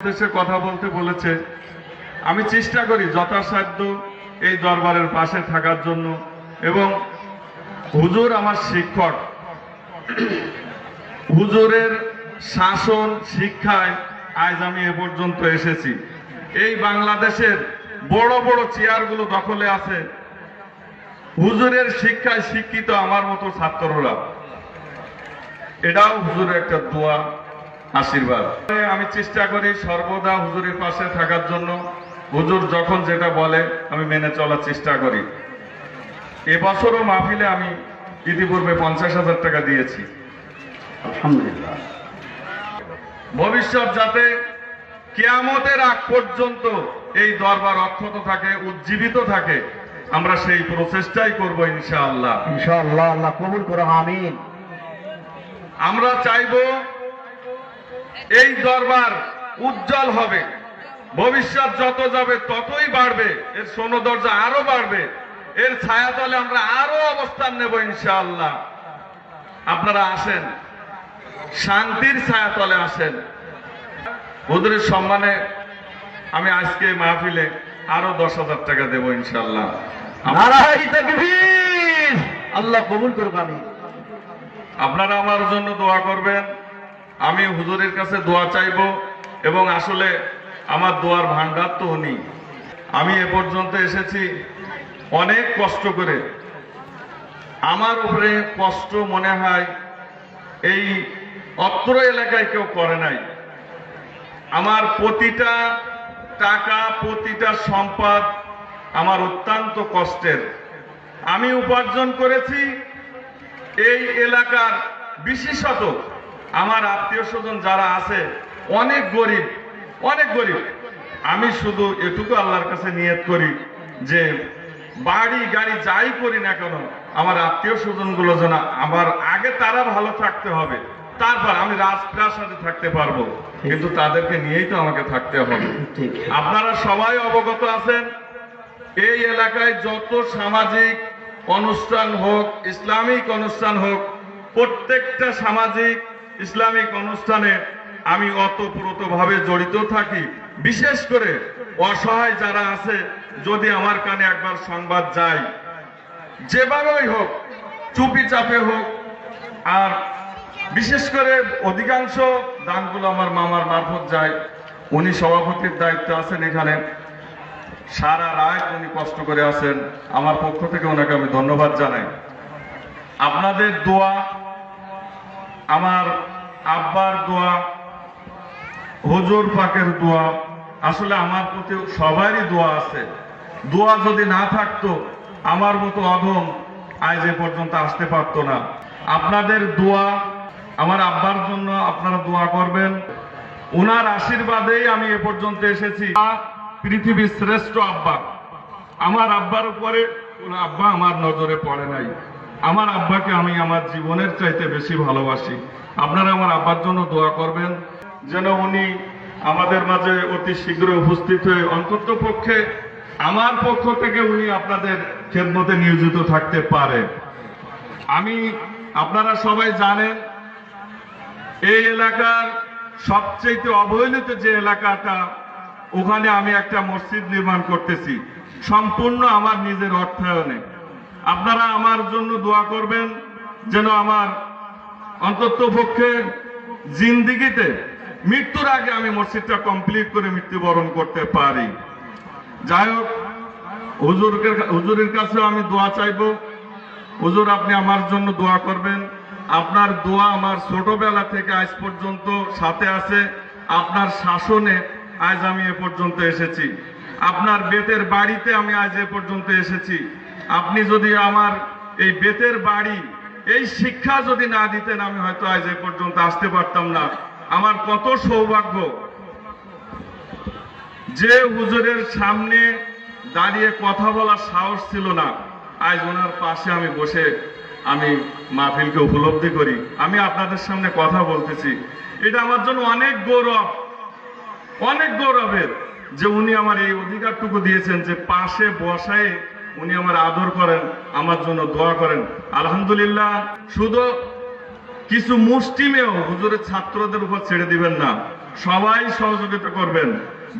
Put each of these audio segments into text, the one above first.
দেশে কথা বলতে বলেছে। আমি চেষ্টা করি যথাসাধ্য এই দরবারের পাশে থাকার জন্য এবং হুজুর আমার শিক্ষক। হুজুরের শাসন, শিক্ষায় আজ আমি এ পর্যন্ত এসেছি। এই বাংলাদেশের বড় বড় চেয়ারগুলো দখলে আছে। হুজুরের শিক্ষায় শিক্ষিত আমার মতো ছাত্ররা। এটাও হুজুরের একটা দোয়া। আশীর্বাদ। আমি চেষ্টা করি সর্বদা হুজুরের পাশে থাকার জন্য। হুজুর যখন যেটা বলে আমি মেনে চলার চেষ্টা করি। এবছরও মাহফিলে আমি ইতিপূর্বে পঞ্চাশ হাজার টাকা দিয়েছি। আলহামদুলিল্লাহ। ভবিষ্যৎ যাতে কেয়ামতের আগ পর্যন্ত এই দরবার অক্ষত থাকে উজ্জীবিত থাকে আমরা সেই প্রচেষ্টাই করব ইনশাআল্লাহ। ইনশাআল্লাহ আল্লাহ কবুল করো আমিন। আমরা চাইব এই দরবার উজ্জ্বল হবে। ভবিষ্যৎ যত যাবে ততই বাড়বে এর সৌন্দর্য আরও বাড়বে এর ছায়া তলে আমরা আরও অবস্থান নেব ইনশাআল্লাহ। আপনারা আসেন শান্তির ছায়াতলে আসেন। হুজুরের সম্মানে আমি আজকে মাহফিলে আরও দশ হাজার টাকা দেবো তাকবীর! আল্লাহ কবুল করুক আমিন। আপনারা আমার জন্য দোয়া করবেন। আমি হুজুরের কাছে দোয়া চাইব এবং আসলে আমার দোয়ার ভান্ডার তো উনি। আমি এ পর্যন্ত এসেছি অনেক কষ্ট করে। আমার উপরে কষ্ট মনে হয় এই অত্র এলাকায় কেউ করে নাই। আমার প্রতিটা টাকা, প্রতিটা সম্পদ আমার অত্যন্ত কষ্টের। আমি উপার্জন করেছি এই এলাকার বিশেষত আমার আত্মীয় স্বজন যারা আছে অনেক গরিব অনেক গরিব। আমি শুধু এটুকু আল্লাহর কাছে নিয়ত করি যে বাড়ি গাড়ি যাই করি না কেন আমার আত্মীয় স্বজনগুলো যেন আমার আগে তারা ভালো থাকতে হবে তারপর আমি রাজপ্রাসাদে থাকতে পারব। কিন্তু তাদেরকে নিয়েই তো আমাকে থাকতে হবে। আপনারা সবাই অবগত আছেন এই এলাকায় যত সামাজিক অনুষ্ঠান হোক ইসলামিক অনুষ্ঠান হোক প্রত্যেকটা সামাজিক ইসলামিক অনুষ্ঠানে আমি অতপ্রতভাবে জড়িত থাকি। বিশেষ করে অসহায় যারা আছে, যদি আমার কানে একবার সংবাদ যায়, যেভাবেই হোক, চুপি চাপে হোক, আর বিশেষ করে অধিকাংশ দানগুলো আমার মামার মারফত যায়, উনি সভাপতির দায়িত্ব আছেন এখানে। সারা রাত উনি কষ্ট করে আছেন। আমার পক্ষ থেকে ওনাকে আমি ধন্যবাদ জানাই। আপনাদের দোয়া আমার আব্বার দোয়া, হজুর পাকের দোয়া, আসলে আমার প্রতি সবারই দোয়া আছে। দোয়া যদি না থাকতো, আমার মতো অধম আজ এ পর্যন্ত আসতে পারতো না। আপনাদের দোয়া, আমার আব্বার জন্য আপনারা দোয়া করবেন। ওনার আশীর্বাদেই আমি এ পর্যন্ত এসেছি। পৃথিবীর শ্রেষ্ঠ আব্বা। আমার আব্বার উপরে কোন আব্বা আমার নজরে পড়ে নাই। আমার আব্বাকে আমি আমার জীবনের চাইতে বেশি ভালোবাসি। আপনারা আমার আব্বার জন্য দোয়া করবেন, যেন উনি আমাদের মাঝে অতি শীঘ্রই উপস্থিত হয়ে অন্তত পক্ষে আমার পক্ষ থেকে উনি আপনাদের খেদমতে নিয়োজিত থাকতে পারে। আমি, আপনারা সবাই জানেন, এই এলাকার সবচেয়ে অবহেলিত যে এলাকাটা, ওখানে আমি একটা মসজিদ নির্মাণ করতেছি। সম্পূর্ণ আমার নিজের অর্থায়নে। আপনারা আমার জন্য দোয়া করবেন যেন আমার অন্তত পক্ষে জিন্দিগিতে মৃত্যুর আগে আমি মসজিদটা কমপ্লিট করে মৃত্যুবরণ করতে পারি। যাই হোক, হুজুরকে, হুজুরের কাছেও আমি দোয়া চাইব। হুজুর, আপনি আমার জন্য দোয়া করবেন। আপনার দোয়া আমার ছোটবেলা থেকে আজ পর্যন্ত সাথে আছে। আপনার শাসনে আজ আমি এ পর্যন্ত এসেছি। আপনার বেতের বাড়িতে আমি আজ এ পর্যন্ত এসেছি। আপনি যদি আমার এই বেতের বাড়ি, এই শিক্ষা যদি না দিতেন, আমি হয়তো আজ এ পর্যন্ত আসতে পারতাম না। আমার কত সৌভাগ্য। যে হুজুরের সামনে দাঁড়িয়ে কথা বলার সাহস ছিল না, আজ ওনার পাশে আমি বসে আমি মাহফিলকে উপলব্ধি করি। আমি আপনাদের সামনে কথা বলতেছি। এটা আমার জন্য অনেক গৌরব, অনেক গৌরবের যে উনি আমার এই অধিকারটুকু দিয়েছেন যে পাশে বসায় উনি আমার আদর করেন, আমার জন্য দোয়া করেন। আলহামদুলিল্লাহ, শুধু কিছু মুষ্টিমেয় হুজুরের ছাত্রদের উপর ছেড়ে দিবেন না, সবাই সহযোগিতা করবেন।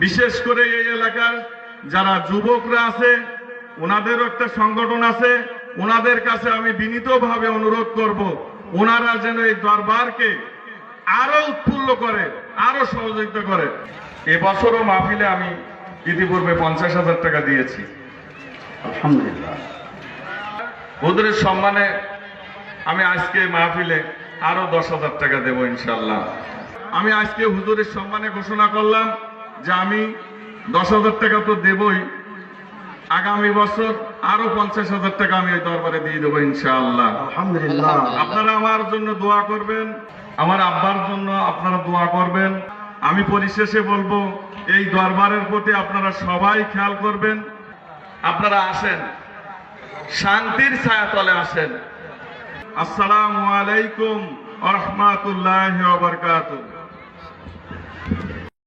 বিশেষ করে এই এলাকার যারা যুবকরা আছে ওনাদেরও একটা সংগঠন আছে ওনাদের কাছে আমি বিনীতভাবে অনুরোধ করব ওনারা যেন এই দরবারকে আরও উৎফুল্ল করে, আরও সহযোগিতা করে। এবছরও মাহফিলে আমি ইতিপূর্বে পঞ্চাশ হাজার টাকা দিয়েছি। আলহামদুলিল্লাহ। হুজুরের সম্মানে আমি আজকে মাহফিলে আরও দশ হাজার টাকা দেব ইনশাল্লাহ আমি আজকে হুজুরের সম্মানে ঘোষণা করলাম যে আমি দশ হাজার টাকা তো দেবই আগামী বছর আরও পঞ্চাশ হাজার টাকা আমি ওই দরবারে দিয়ে দেবো ইনশাআল্লাহ। আলহামদুলিল্লাহ। আপনারা আমার জন্য দোয়া করবেন আমার আব্বার জন্য আপনারা দোয়া করবেন। আমি পরিশেষে বলব এই দরবারের প্রতি আপনারা সবাই খেয়াল করবেন। আপনারা আসেন। শান্তির ছায়াতলে আসেন। আসসালামু আলাইকুম রহমাতুল্লাহ বারকাতুহ।